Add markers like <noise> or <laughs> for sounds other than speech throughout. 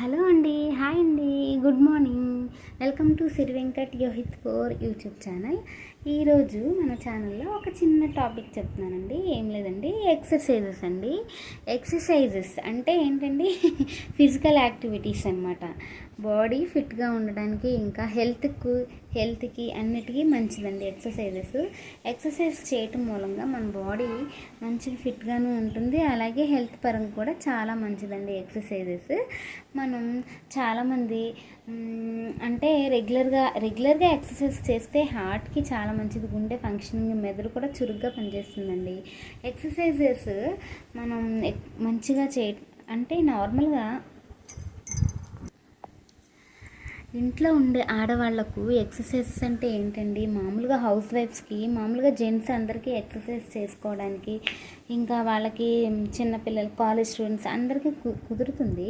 Hello అండి hi అండి good morning. Welcome to Siri Venkat Yohith core YouTube channel. ఈరోజు మన ఛానల్లో ఒక చిన్న టాపిక్ చెప్తున్నానండి. ఏం లేదండి ఎక్సర్సైజెస్ అండి. ఎక్సర్సైజెస్ అంటే ఏంటండి? <laughs> ఫిజికల్ యాక్టివిటీస్ అనమాట బాడీ ఫిట్గా ఉండడానికి ఇంకా హెల్త్కు హెల్త్కి అన్నిటికీ మంచిదండి ఎక్సర్సైజెస్. ఎక్సర్సైజ్ చేయటం మూలంగా మన బాడీ మంచిగా ఫిట్గాను ఉంటుంది. అలాగే హెల్త్ పరంగా కూడా చాలా మంచిదండి ఎక్సర్సైజెస్. మనం చాలామంది అంటే రెగ్యులర్గా రెగ్యులర్గా ఎక్సర్సైజ్ చేస్తే హార్ట్కి చాలా మంచిది. గుండె ఫంక్షనింగ్ మెదడు కూడా చురుగ్గా పనిచేస్తుందండి. ఎక్సర్సైజెస్ మనం మంచిగా చే అంటే నార్మల్గా ఇంట్లో ఉండే ఆడవాళ్ళకు ఎక్సర్సైజెస్ అంటే ఏంటండి? మామూలుగా హౌస్ వైఫ్స్కి మామూలుగా జెంట్స్ అందరికీ ఎక్సర్సైజ్ చేసుకోవడానికి ఇంకా వాళ్ళకి చిన్నపిల్లలు కాలేజ్ స్టూడెంట్స్ అందరికీ కు కుదురుతుంది.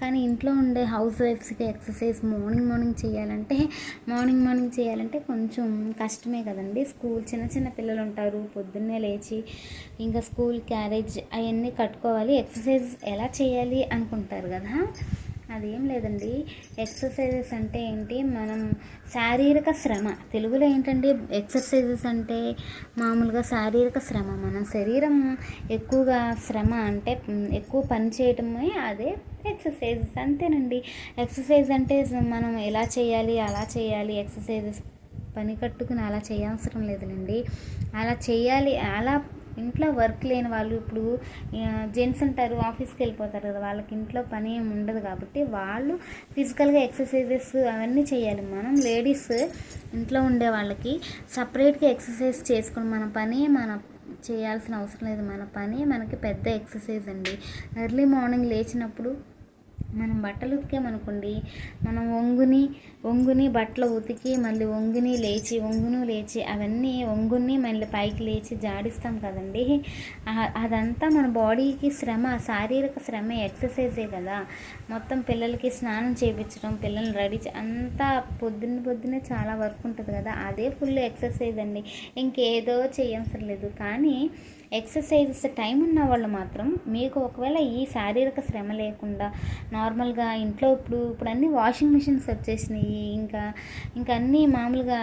కానీ ఇంట్లో ఉండే హౌస్ వైఫ్స్కి ఎక్సర్సైజ్ మార్నింగ్ మార్నింగ్ చేయాలంటే మార్నింగ్ మార్నింగ్ చేయాలంటే కొంచెం కష్టమే కదండి. స్కూల్ చిన్న చిన్న పిల్లలు ఉంటారు పొద్దున్నే లేచి ఇంకా స్కూల్ క్యారేజ్ అవన్నీ కట్టుకోవాలి. ఎక్సర్సైజ్ ఎలా చేయాలి అనుకుంటారు కదా? అదేం లేదండి. ఎక్సర్సైజెస్ అంటే ఏంటి? మనం శారీరక శ్రమ. తెలుగులో ఏంటండి ఎక్సర్సైజెస్ అంటే మామూలుగా శారీరక శ్రమ. మన శరీరం ఎక్కువగా శ్రమ అంటే ఎక్కువ పని చేయటమే అదే ఎక్సర్సైజెస్. అంతేనండి. ఎక్సర్సైజ్ అంటే మనం ఎలా చేయాలి అలా చేయాలి. ఎక్సర్సైజెస్ పని కట్టుకుని అలా చేయవసరం లేదులేండి. అలా చేయాలి అలా ఇంట్లో వర్క్ లేని వాళ్ళు ఇప్పుడు జెంట్స్ ఉంటారు ఆఫీస్కి వెళ్ళిపోతారు కదా వాళ్ళకి ఇంట్లో పని ఏమి ఉండదు కాబట్టి వాళ్ళు ఫిజికల్గా ఎక్సర్సైజెస్ అవన్నీ చేయాలి. మనం లేడీస్ ఇంట్లో ఉండే వాళ్ళకి సపరేట్గా ఎక్సర్సైజ్ చేసుకుని మన పని మన చేయాల్సిన అవసరం లేదు. మన పని మనకి పెద్ద ఎక్సర్సైజ్ అండి. ఎర్లీ మార్నింగ్ లేచినప్పుడు మనం బట్టలు ఉతికామనుకోండి మనం ఒంగుని ఒంగుని బట్టలు ఉతికి మళ్ళీ ఒంగుని లేచి ఒంగును లేచి అవన్నీ ఒంగుని మళ్ళీ పైకి లేచి జాడిస్తాం కదండి. అదంతా మన బాడీకి శ్రమ శారీరక శ్రమ ఎక్సర్సైజే కదా. మొత్తం పిల్లలకి స్నానం చేయించడం పిల్లల్ని రెడీ చే- అంతా పొద్దున్న పొద్దున్నే చాలా వర్క్ ఉంటుంది కదా. అదే ఫుల్ ఎక్సర్సైజ్ అండి. ఇంకేదో చేయవసరం లేదు. కానీ ఎక్సర్సైజెస్ టైం ఉన్న వాళ్ళు మాత్రం మీకు ఒకవేళ ఈ శారీరక శ్రమ లేకుండా నార్మల్గా ఇంట్లో ఇప్పుడు ఇప్పుడు అన్నీ వాషింగ్ మిషన్స్ వచ్చేసినాయి ఇంకా ఇంకా అన్నీ మామూలుగా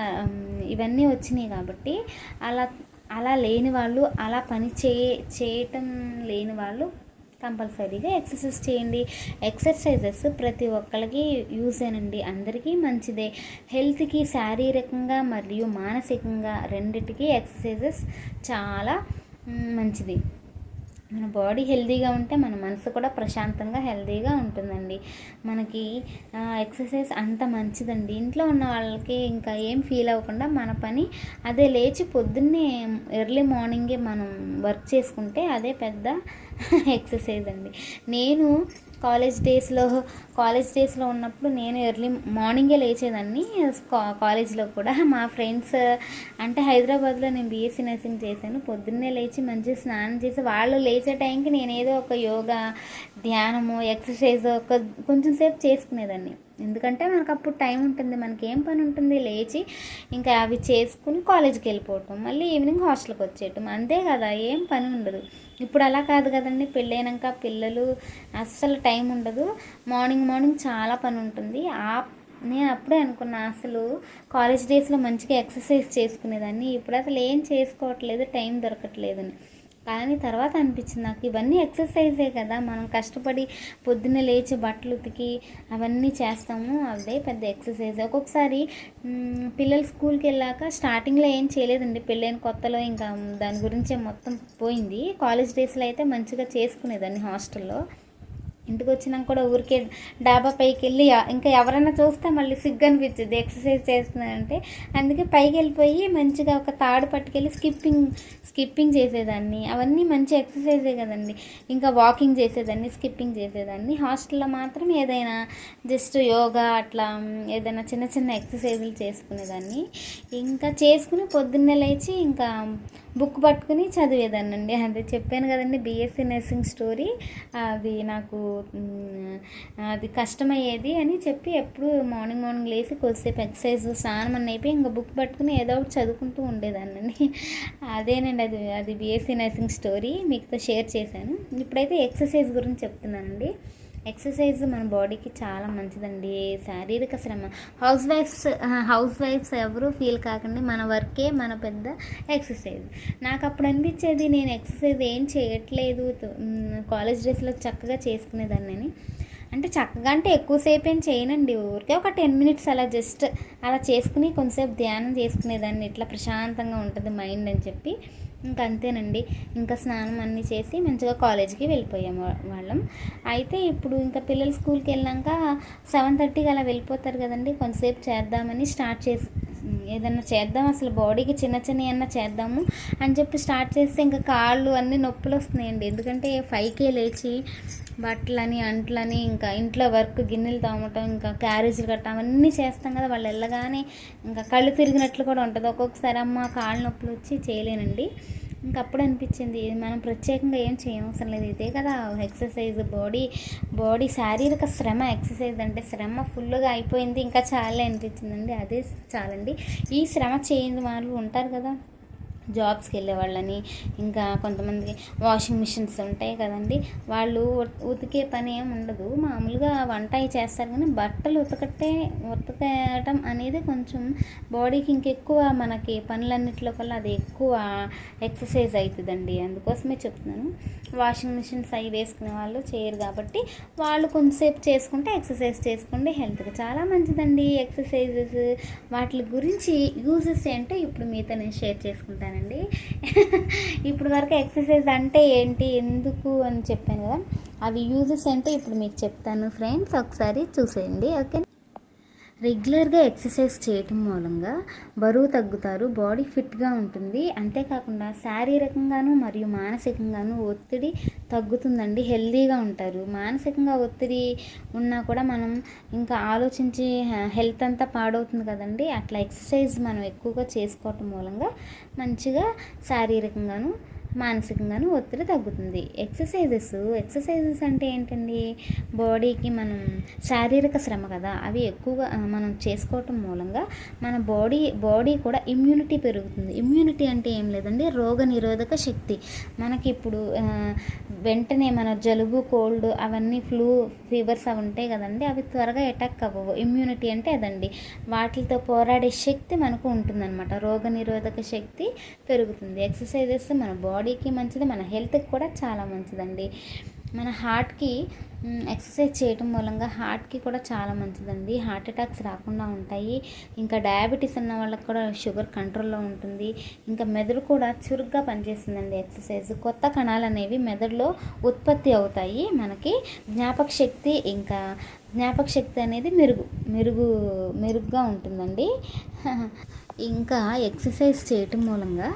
ఇవన్నీ వచ్చినాయి కాబట్టి అలా అలా లేని వాళ్ళు అలా పని చే చేయటం లేని వాళ్ళు కంపల్సరీగా ఎక్సర్సైజ్ చేయండి. ఎక్సర్సైజెస్ ప్రతి ఒక్కరికి యూజ్ అనండి అందరికీ మంచిదే. హెల్త్కి శారీరకంగా మరియు మానసికంగా రెండిటికి ఎక్సర్సైజెస్ చాలా మంచిది. మన బాడీ హెల్తీగా ఉంటే మన మనసు కూడా ప్రశాంతంగా హెల్తీగా ఉంటుందండి. మనకి ఎక్సర్సైజ్ అంత మంచిదండి. ఇంట్లో ఉన్న వాళ్ళకి ఇంకా ఏం ఫీల్ అవ్వకుండా మన పని అదే లేచి పొద్దున్నే ఎర్లీ మార్నింగే మనం వర్క్ చేసుకుంటే అదే పెద్ద <laughs> ఎక్సర్సైజ్ అండి. నేను కాలేజ్ డేస్లో కాలేజ్ డేస్లో ఉన్నప్పుడు నేను ఎర్లీ మార్నింగే లేచేదాన్ని. కాలేజ్లో కూడా మా ఫ్రెండ్స్ అంటే హైదరాబాద్లో నేను బీఎస్సీ నర్సింగ్ చేశాను. పొద్దున్నే లేచి మంచిగా స్నానం చేసి వాళ్ళు లేచే టైంకి నేను ఏదో ఒక యోగా ధ్యానము ఎక్సర్సైజ్ ఒక కొంచెం సేపు చేసుకునేదాన్ని. ఎందుకంటే మనకు అప్పుడు టైం ఉంటుంది మనకి ఏం పని ఉంటుంది లేచి ఇంకా అవి చేసుకుని కాలేజీకి వెళ్ళిపోవటం మళ్ళీ ఈవినింగ్ హాస్టల్కి వచ్చేయటం అంతే కదా ఏం పని ఉండదు. ఇప్పుడు అలా కాదు కదండి పెళ్ళైనాక పిల్లలు అస్సలు టైం ఉండదు. మార్నింగ్ మార్నింగ్ చాలా పని ఉంటుంది. ఆ నేను అప్పుడే అనుకున్నా అసలు కాలేజ్ డేస్లో మంచిగా ఎక్సర్సైజ్ చేసుకునేదాన్ని ఇప్పుడు అసలు ఏం చేసుకోవట్లేదు టైం దొరకట్లేదని. కానీ తర్వాత అనిపించింది నాకు. ఇవన్నీ ఎక్సర్సైజే కదా. మనం కష్టపడి పొద్దున్న లేచి బట్టలు ఉతికి అవన్నీ చేస్తాము. అదే పెద్ద ఎక్సర్సైజ్. ఒక్కొక్కసారి పిల్లలు స్కూల్కి వెళ్ళాక స్టార్టింగ్లో ఏం చేయలేదండి. పెళ్ళైన కొత్తలో ఇంకా దాని గురించే మొత్తం పోయింది. కాలేజ్ డేస్లో అయితే మంచిగా చేసుకునేదాన్ని హాస్టల్లో. ఇంటికి వచ్చినాక కూడా ఊరికే డాబా పైకి వెళ్ళి ఇంకా ఎవరైనా చూస్తే మళ్ళీ సిగ్గు అనిపించింది ఎక్సర్సైజ్ చేస్తున్నానంటే అందుకే పైకి వెళ్ళిపోయి మంచిగా ఒక తాడు పట్టుకెళ్ళి స్కిప్పింగ్ స్కిప్పింగ్ చేసేదాన్ని. అవన్నీ మంచి ఎక్సర్సైజే కదండి. ఇంకా వాకింగ్ చేసేదాన్ని స్కిప్పింగ్ చేసేదాన్ని. హాస్టల్లో మాత్రం ఏదైనా జస్ట్ యోగా అట్లా ఏదైనా చిన్న చిన్న ఎక్సర్సైజులు చేసుకునేదాన్ని. ఇంకా చేసుకుని పొద్దున్నే లేచి ఇంకా బుక్ పట్టుకుని చదివేదానండి అదే చెప్పాను కదండి బీఎస్సీ నర్సింగ్ స్టోరీ అది నాకు అది కష్టమయ్యేది అని చెప్పి ఎప్పుడు మార్నింగ్ మార్నింగ్ లేచి కొద్దిసేపు ఎక్సర్సైజ్ స్నానం అని అయిపోయి ఇంకా బుక్ పట్టుకుని ఏదో ఒకటి చదువుకుంటూ ఉండేదానండి అదేనండి అది అది బీఎస్సీ నర్సింగ్ స్టోరీ మీతో షేర్ చేశాను. ఇప్పుడైతే ఎక్సర్సైజ్ గురించి చెప్తున్నానండి. ఎక్సర్సైజ్ మన బాడీకి చాలా మంచిదండి. శారీరక శ్రమ. హౌస్ వైఫ్స్ హౌస్ వైఫ్స్ ఎవరు ఫీల్ కాకండి. మన వర్కే మన పెద్ద ఎక్సర్సైజ్. నాకు అప్పుడు అనిపించేది నేను ఎక్సర్సైజ్ ఏం చేయట్లేదు. కాలేజ్ డేస్లో చక్కగా చేసుకునేదాన్ని అని. అంటే చక్కగా అంటే ఎక్కువసేపు ఏం చేయనండి. ఊరికే ఒక టెన్ మినిట్స్ అలా జస్ట్ అలా చేసుకుని కొంతసేపు ధ్యానం చేసుకునేదాన్ని. ఇట్లా ప్రశాంతంగా ఉంటుంది మైండ్ అని చెప్పి. ఇంకా అంతేనండి ఇంకా స్నానం అన్నీ చేసి మంచిగా కాలేజీకి వెళ్ళిపోయాము వాళ్ళం. అయితే ఇప్పుడు ఇంకా పిల్లలు స్కూల్కి వెళ్ళాక సెవెన్ థర్టీకి అలా వెళ్ళిపోతారు కదండి. కొంతసేపు చేద్దామని స్టార్ట్ చేసి ఏదన్నా చేద్దాం అసలు బాడీకి చిన్న చిన్న ఏమన్నా చేద్దాము అని చెప్పి స్టార్ట్ చేస్తే ఇంకా కాళ్ళు అన్నీ నొప్పులు వస్తున్నాయండి ఎందుకంటే ఫైవ్కే లేచి బట్టలని అంట్లని ఇంకా ఇంట్లో వర్క్ గిన్నెలు తోమటం ఇంకా క్యారేజీలు కట్టడం అవన్నీ చేస్తాం కదా. వాళ్ళు వెళ్ళగానే ఇంకా కళ్ళు తిరిగినట్లు కూడా ఉంటుంది. ఒక్కొక్కసారి అమ్మ కాళ్ళు నొప్పులు వచ్చి చేయలేనండి. ఇంకా అప్పుడు అనిపించింది మనం ప్రత్యేకంగా ఏం చేయవసరం లేదు. ఇదే కదా ఎక్సర్సైజ్ బాడీ బాడీ శారీరక శ్రమ. ఎక్సర్సైజ్ అంటే శ్రమ ఫుల్గా అయిపోయింది. ఇంకా చాలే అనిపించిందండి. అదే చాలండి. ఈ శ్రమ చేయని వాళ్ళు ఉంటారు కదా. జాబ్స్కి వెళ్ళే వాళ్ళని ఇంకా కొంతమందికి వాషింగ్ మిషన్స్ ఉంటాయి కదండి. వాళ్ళు ఉతికే పని ఏమి ఉండదు. మామూలుగా వంట చేస్తారు కానీ బట్టలు ఉతకట్టే ఉతకటం అనేది కొంచెం బాడీకి ఇంకెక్కువ మనకి పనులన్నింటిలో కల్లా అది ఎక్కువ ఎక్సర్సైజ్ అవుతుందండి. అందుకోసమే చెప్తున్నాను. వాషింగ్ మిషన్స్ అవి వేసుకునే వాళ్ళు చేయరు కాబట్టి వాళ్ళు కొంతసేపు చేసుకుంటే ఎక్సర్సైజ్ చేసుకుంటే హెల్త్కి చాలా మంచిదండి. ఎక్సర్సైజెస్ వాటి గురించి యూజెస్ ఏంటో ఇప్పుడు మీతో నేను షేర్ చేసుకుంటాను అండి ఇప్పుడు వరకు ఎక్సర్సైజ్ అంటే ఏంటి ఎందుకు అని చెప్పాను కదా. అవి యూజెస్ ఏంటో ఇప్పుడు మీకు చెప్తాను ఫ్రెండ్స్ ఒకసారి చూసేయండి ఓకే రెగ్యులర్గా ఎక్సర్సైజ్ చేయటం మూలంగా బరువు తగ్గుతారు బాడీ ఫిట్గా ఉంటుంది. అంతేకాకుండా శారీరకంగాను మరియు మానసికంగాను ఒత్తిడి తగ్గుతుందండి హెల్దీగా ఉంటారు. మానసికంగా ఒత్తిడి ఉన్నా కూడా మనం ఇంకా ఆలోచించి హెల్త్ అంతా పాడవుతుంది కదండి. అట్లా ఎక్సర్సైజ్ మనం ఎక్కువగా చేసుకోవటం మూలంగా మంచిగా శారీరకంగాను మానసికంగాను ఒత్తిడి తగ్గుతుంది. ఎక్సర్సైజెస్ ఎక్సర్సైజెస్ అంటే ఏంటండి? బాడీకి మనం శారీరక శ్రమ కదా అవి ఎక్కువగా మనం చేసుకోవటం మూలంగా మన బాడీ బాడీ కూడా ఇమ్యూనిటీ పెరుగుతుంది. ఇమ్యూనిటీ అంటే ఏం లేదండి? రోగ నిరోధక శక్తి. మనకి ఇప్పుడు వెంటనే మన జలుబు కోల్డ్ అవన్నీ ఫ్లూ ఫీవర్స్ అవి ఉంటాయి కదండి అవి త్వరగా అటాక్ అవ్వవు. ఇమ్యూనిటీ అంటే అదండి. వాటితో పోరాడే శక్తి మనకు ఉంటుందన్నమాట. రోగ నిరోధక శక్తి పెరుగుతుంది. ఎక్సర్సైజెస్ మన బాడీ బాడీకి మంచిది మన హెల్త్కి కూడా చాలా మంచిదండి. మన హార్ట్కి ఎక్సర్సైజ్ చేయటం మూలంగా హార్ట్కి కూడా చాలా మంచిదండి. హార్ట్ అటాక్స్ రాకుండా ఉంటాయి. ఇంకా డయాబెటీస్ ఉన్న వాళ్ళకి కూడా షుగర్ కంట్రోల్లో ఉంటుంది. ఇంకా మెదడు కూడా చురుగ్గా పనిచేస్తుందండి ఎక్సర్సైజ్. కొత్త కణాలు అనేవి మెదడులో ఉత్పత్తి అవుతాయి. మనకి జ్ఞాపక శక్తి ఇంకా జ్ఞాపక శక్తి అనేది మెరుగు మెరుగు మెరుగ్గా ఉంటుందండి. <laughs> ఇంకా ఎక్సర్సైజ్ చేయటం మూలంగా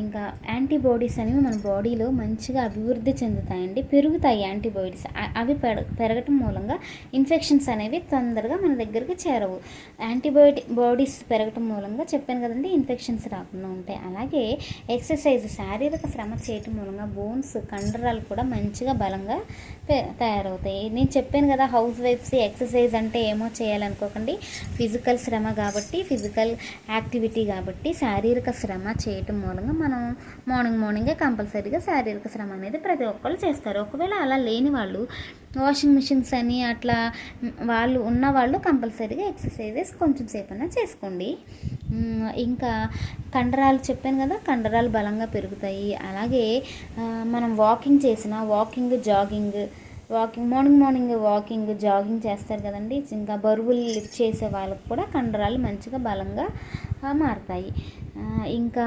ఇంకా యాంటీబాడీస్ అనేవి మన బాడీలో మంచిగా అభివృద్ధి చెందుతాయండి. పెరుగుతాయి యాంటీబాడీస్. అవి పెరగటం మూలంగా ఇన్ఫెక్షన్స్ అనేవి తొందరగా మన దగ్గరికి చేరవు. యాంటీబయోటి బాడీస్ పెరగటం మూలంగా చెప్పాను కదండి ఇన్ఫెక్షన్స్ రాకుండా ఉంటాయి. అలాగే ఎక్సర్సైజ్ శారీరక శ్రమ చేయటం మూలంగా బోన్స్ కండరాలు కూడా మంచిగా బలంగా తయారవుతాయి. నేను చెప్పాను కదా హౌస్ వైఫ్స్ ఎక్సర్సైజ్ అంటే ఏమో చేయాలనుకోకండి. ఫిజికల్ శ్రమ కాబట్టి ఫిజికల్ యాక్టివిటీ కాబట్టి శారీరక శ్రమ చేయటం మూలంగా మనం మార్నింగ్ మార్నింగే కంపల్సరీగా శారీరక శ్రమ అనేది ప్రతి ఒక్కళ్ళు చేస్తారు. ఒకవేళ అలా లేని వాళ్ళు వాషింగ్ మిషన్స్ అని అట్లా వాళ్ళు ఉన్న వాళ్ళు కంపల్సరీగా ఎక్సర్సైజెస్ కొంచెం సేపు అయినా చేసుకోండి ఇంకా కండరాలు చెప్పాను కదా కండరాలు బలంగా పెరుగుతాయి. అలాగే మనం వాకింగ్ చేసిన walking jogging walking morning morning walking jogging చేస్తారు కదండి. ఇంకా బరువులు లిఫ్ట్ చేసే వాళ్ళకి కూడా కండరాలు మంచిగా బలంగా మారుతాయి. ఇంకా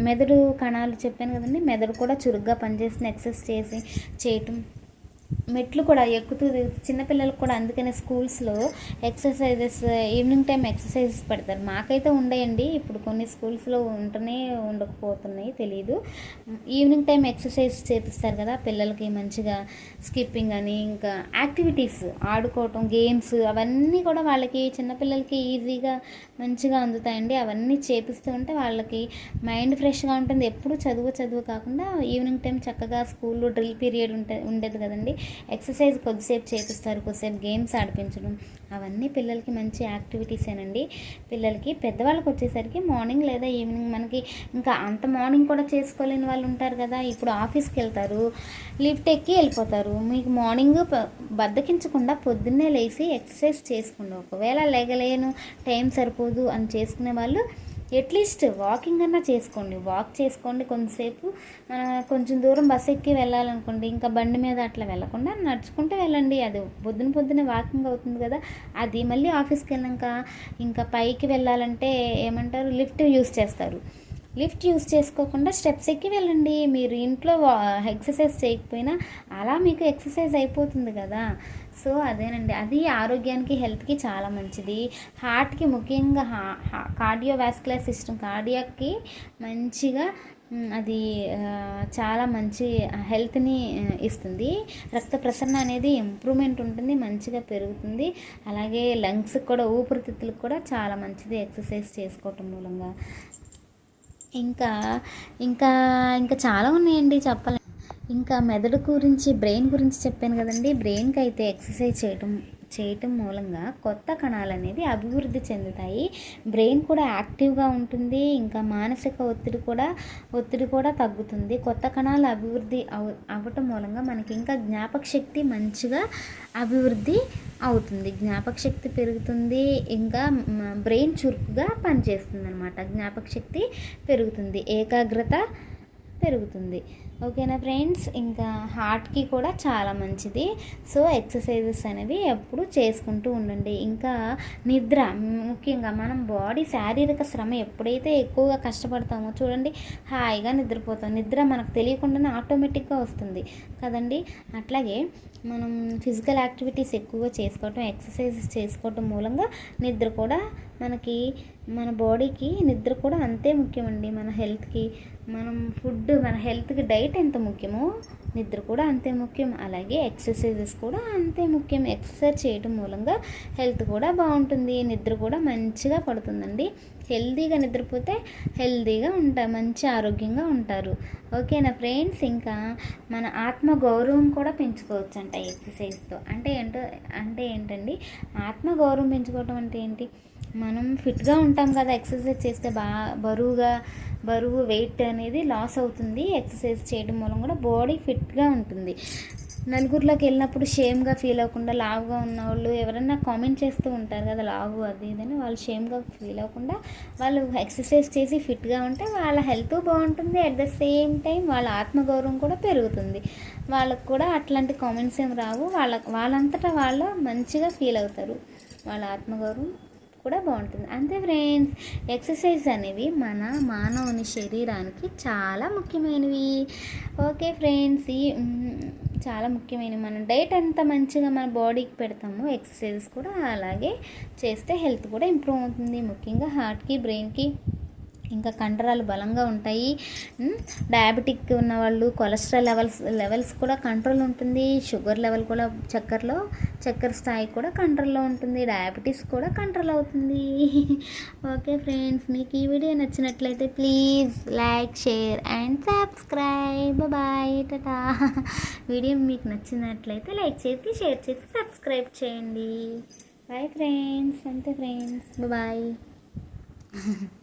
మెదడు కణాలు చెప్పాను కదండి మెదడు కూడా చురుగ్గా పనిచేసి ఎక్సెస్ చేసి చేయటం మెట్లు కూడా ఎక్కుతూ చిన్నపిల్లలకు కూడా అందుకనే స్కూల్స్లో ఎక్సర్సైజెస్ ఈవినింగ్ టైం ఎక్సర్సైజెస్ పెడతారు. మాకైతే ఉండయండి. ఇప్పుడు కొన్ని స్కూల్స్లో ఉంటనే ఉండకపోతున్నాయి తెలియదు ఈవినింగ్ టైం ఎక్సర్సైజ్ చేపిస్తారు కదా పిల్లలకి మంచిగా స్కిప్పింగ్ అని ఇంకా యాక్టివిటీస్ ఆడుకోవటం గేమ్స్ అవన్నీ కూడా వాళ్ళకి చిన్నపిల్లలకి ఈజీగా మంచిగా అందుతాయండి. అవన్నీ చేపిస్తూ ఉంటే వాళ్ళకి మైండ్ ఫ్రెష్గా ఉంటుంది. ఎప్పుడు చదువు చదువు కాకుండా ఈవినింగ్ టైం చక్కగా స్కూల్లో డ్రిల్ పీరియడ్ ఉంటే ఉండేది కదండి. ఎక్సర్సైజ్ కొద్దిసేపు చేపిస్తారు కొద్దిసేపు గేమ్స్ ఆడిపించడం. అవన్నీ పిల్లలకి మంచి యాక్టివిటీసేనండి పిల్లలకి పెద్దవాళ్ళకి వచ్చేసరికి మార్నింగ్ లేదా ఈవినింగ్ మనకి ఇంకా అంత మార్నింగ్ కూడా చేసుకోలేని వాళ్ళు ఉంటారు కదా ఇప్పుడు ఆఫీస్కి వెళ్తారు లిఫ్ట్ ఎక్కి వెళ్ళిపోతారు. మీకు మార్నింగ్ బద్దకించకుండా పొద్దున్నే లేచి ఎక్సర్సైజ్ చేసుకోండి ఒకవేళ లేగలేను టైం సరిపోదు అని చేసుకునే వాళ్ళు ఎట్లీస్ట్ వాకింగ్ అన్నా చేసుకోండి. వాక్ చేసుకోండి కొంతసేపు. కొంచెం దూరం బస్ ఎక్కి వెళ్ళాలనుకోండి ఇంకా బండి మీద అట్లా వెళ్ళకుండా నడుచుకుంటూ వెళ్ళండి. అది పొద్దున పొద్దున వాకింగ్ అవుతుంది కదా. అది మళ్ళీ ఆఫీస్కి వెళ్ళాక ఇంకా పైకి వెళ్ళాలంటే ఏమంటారు? లిఫ్ట్ యూస్ చేస్తారు. లిఫ్ట్ యూస్ చేసుకోకుండా స్టెప్స్ ఎక్కి వెళ్ళండి. మీరు ఇంట్లో ఎక్సర్సైజ్ చేయకపోయినా అలా మీకు ఎక్సర్సైజ్ అయిపోతుంది కదా. సో అదేనండి. అది ఆరోగ్యానికి హెల్త్కి చాలా మంచిది. హార్ట్కి ముఖ్యంగా కార్డియోవాస్కులర్ సిస్టమ్ కార్డియాకి మంచిగా అది చాలా మంచి హెల్త్ని ఇస్తుంది. రక్త ప్రసరణ అనేది ఇంప్రూవ్మెంట్ ఉంటుంది మంచిగా పెరుగుతుంది. అలాగే లంగ్స్కి కూడా ఊపిరితిత్తులకు కూడా చాలా మంచిది ఎక్సర్సైజ్ చేసుకోవటం మూలంగా. ఇంకా ఇంకా ఇంకా చాలా ఉన్నాయండి చెప్పాలి ఇంకా మెదడు గురించి బ్రెయిన్ గురించి చెప్పాను కదండి. బ్రెయిన్కి అయితే ఎక్సర్సైజ్ చేయటం చేయటం మూలంగా కొత్త కణాలు అనేది అభివృద్ధి చెందుతాయి. బ్రెయిన్ కూడా యాక్టివ్గా ఉంటుంది. ఇంకా మానసిక ఒత్తిడి కూడా ఒత్తిడి కూడా తగ్గుతుంది. కొత్త కణాలు అభివృద్ధి అవ అవ్వటం మూలంగా మనకి ఇంకా జ్ఞాపక శక్తి మంచిగా అభివృద్ధి అవుతుంది. జ్ఞాపక శక్తి పెరుగుతుంది. ఇంకా బ్రెయిన్ చురుకుగా పనిచేస్తుంది అనమాట జ్ఞాపక శక్తి పెరుగుతుంది. ఏకాగ్రత పెరుగుతుంది. ఓకేనా ఫ్రెండ్స్? ఇంకా హార్ట్కి కూడా చాలా మంచిది. సో ఎక్సర్సైజెస్ అనేవి ఎప్పుడు చేసుకుంటూ ఉండండి. ఇంకా నిద్ర ముఖ్యంగా మనం బాడీ శారీరక శ్రమ ఎప్పుడైతే ఎక్కువగా కష్టపడతామో చూడండి హాయిగా నిద్రపోతాం. నిద్ర మనకు తెలియకుండానే ఆటోమేటిక్గా వస్తుంది కదండి. అట్లాగే మనం ఫిజికల్ యాక్టివిటీస్ ఎక్కువగా చేసుకోవటం ఎక్సర్సైజెస్ చేసుకోవటం మూలంగా నిద్ర కూడా మనకి మన బాడీకి నిద్ర కూడా అంతే ముఖ్యమండి. మన హెల్త్కి మనం ఫుడ్ మన హెల్త్కి డైట్ ఎంత ముఖ్యమో నిద్ర కూడా అంతే ముఖ్యం. అలాగే ఎక్సర్సైజెస్ కూడా అంతే ముఖ్యం. ఎక్సర్సైజ్ చేయడం మూలంగా హెల్త్ కూడా బాగుంటుంది. నిద్ర కూడా మంచిగా పడుతుందండి. హెల్తీగా నిద్రపోతే హెల్తీగా ఉంటారు మంచి ఆరోగ్యంగా ఉంటారు. ఓకేనా ఫ్రెండ్స్? ఇంకా మన ఆత్మ గౌరవం కూడా పెంచుకోవచ్చు అంట ఎక్సర్సైజ్తో. అంటే ఏంటో అంటే ఏంటండి? ఆత్మ గౌరవం పెంచుకోవటం అంటే ఏంటి? మనం ఫిట్గా ఉంటాం కదా ఎక్సర్సైజ్ చేస్తే బా బరువుగా బరువు వెయిట్ అనేది లాస్ అవుతుంది. ఎక్సర్సైజ్ చేయడం మూలం కూడా బాడీ ఫిట్గా ఉంటుంది. నలుగురిలోకి వెళ్ళినప్పుడు షేమ్గా ఫీల్ అవ్వకుండా లావుగా ఉన్న వాళ్ళు ఎవరైనా కామెంట్ చేస్తూ ఉంటారు కదా లావు అది ఇదని వాళ్ళు షేమ్గా ఫీల్ అవ్వకుండా వాళ్ళు ఎక్సర్సైజ్ చేసి ఫిట్గా ఉంటే వాళ్ళ హెల్త్ బాగుంటుంది. అట్ ద సేమ్ టైం వాళ్ళ ఆత్మగౌరవం కూడా పెరుగుతుంది. వాళ్ళకు కూడా అట్లాంటి కామెంట్స్ ఏం రావు. వాళ్ళ వాళ్ళంతటా వాళ్ళు మంచిగా ఫీల్ అవుతారు. వాళ్ళ ఆత్మగౌరవం కూడా బాగుంటుంది. అంతే ఫ్రెండ్స్ ఎక్సర్సైజ్ అనేవి మన మానవుని శరీరానికి చాలా ముఖ్యమైనవి. ఓకే ఫ్రెండ్స్ ఈ చాలా ముఖ్యమైనవి. మనం డైట్ ఎంత మంచిగా మన బాడీకి పెడతామో ఎక్సర్సైజ్ కూడా అలాగే చేస్తే హెల్త్ కూడా ఇంప్రూవ్ అవుతుంది. ముఖ్యంగా హార్ట్కి బ్రెయిన్కి ఇంకా కండరాలు బలంగా ఉంటాయి. డయాబెటిక్ ఉన్న వాళ్ళు కొలెస్ట్రాల్ లెవెల్స్ లెవెల్స్ కూడా కంట్రోల్ ఉంటుంది. షుగర్ లెవెల్ కూడా చక్కెరలో చక్కెర స్థాయి కూడా కంట్రోల్లో ఉంటుంది. డయాబెటీస్ కూడా కంట్రోల్ అవుతుంది. <laughs> ఓకే ఫ్రెండ్స్ మీకు ఈ వీడియో నచ్చినట్లయితే please like share and subscribe bye tata video మీకు నచ్చినట్లయితే లైక్ చేసి షేర్ చేసి సబ్స్క్రైబ్ చేయండి. బాయ్ ఫ్రెండ్స్ అంతే ఫ్రెండ్స్ బాయ్ <laughs>